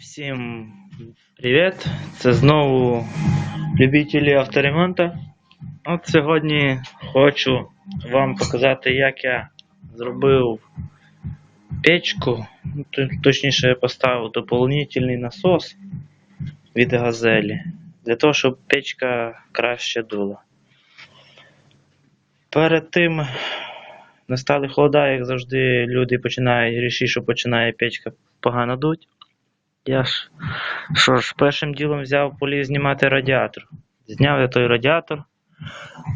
Всім привіт! Це знову любителі авторемонту. От сьогодні хочу вам показати, як я зробив печку. Ну, Точніше, я поставив доповнительний насос від газелі. Для того, щоб печка краще дула. Перед тим настали холода, як завжди, люди починають гріші, що починає печка погано дуть. Я ж що ж, першим ділом взяв поліз знімати радіатор. Зняв я той радіатор,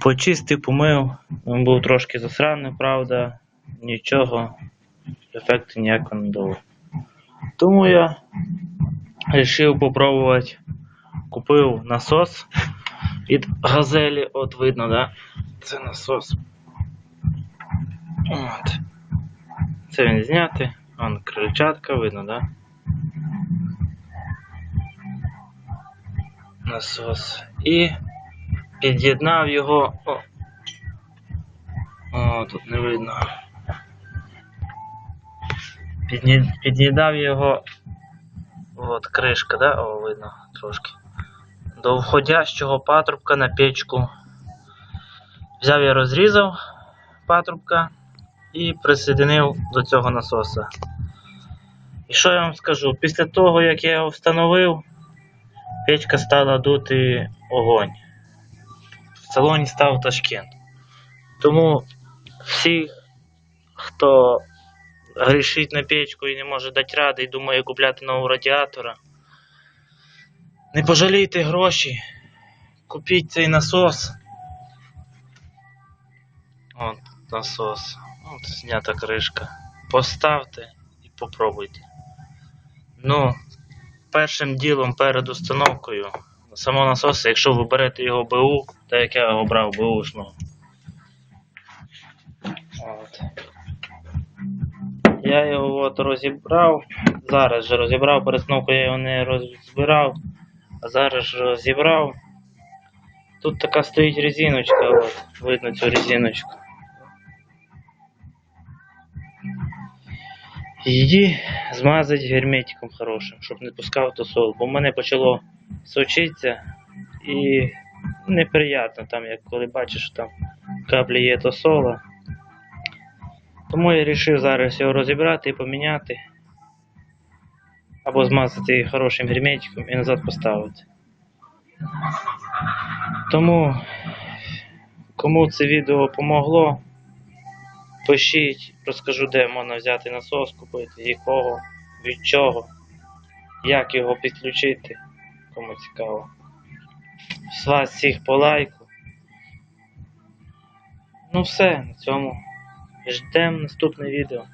почистив, помив. Він був трошки засраний, правда, нічого, ефекту ніякого не дало. Тому я вирішив попробувати. Купив насос від газелі, от видно, да? Це насос. От. Це він знятий. Вон крильчатка видно, да? Насос і під'єднав його. О, о тут не видно. Під'єднав його. От кришка, да? О, видно трошки. До входящого патрубка на печку. Взяв я розрізав патрубка і присоединив до цього насоса. І що я вам скажу? Після того, як я його встановив, печка стала дути огонь. В салоні став Ташкент. Тому всі, хто грішить на печку і не може дати ради і думає купляти нового радіатора, не пожалійте гроші, купіть цей насос. От насос. От знята кришка. Поставте і попробуйте. Ну, першим ділом перед установкою самого насоса, якщо ви берете його БУ, так як я його брав БУшного. От. Я його от розібрав. Зараз же розібрав, перед установкою я його не розбирав, а зараз же розібрав. Тут така стоїть резиночка, от, видно цю резиночку. Її змазать герметиком хорошим, щоб не пускав тосол. Бо в мене почало сочитися і неприємно там, як коли бачиш, що там каплі є тосола. Тому я вирішив зараз його розібрати і поміняти. Або змазати хорошим герметиком і назад поставити. Тому, кому це відео помогло, Пишіть, розкажу, де можна взяти насос, купити, якого, від чого, як його підключити, кому цікаво. З вас всіх по лайку. Ну все, на цьому. Ждемо наступне відео.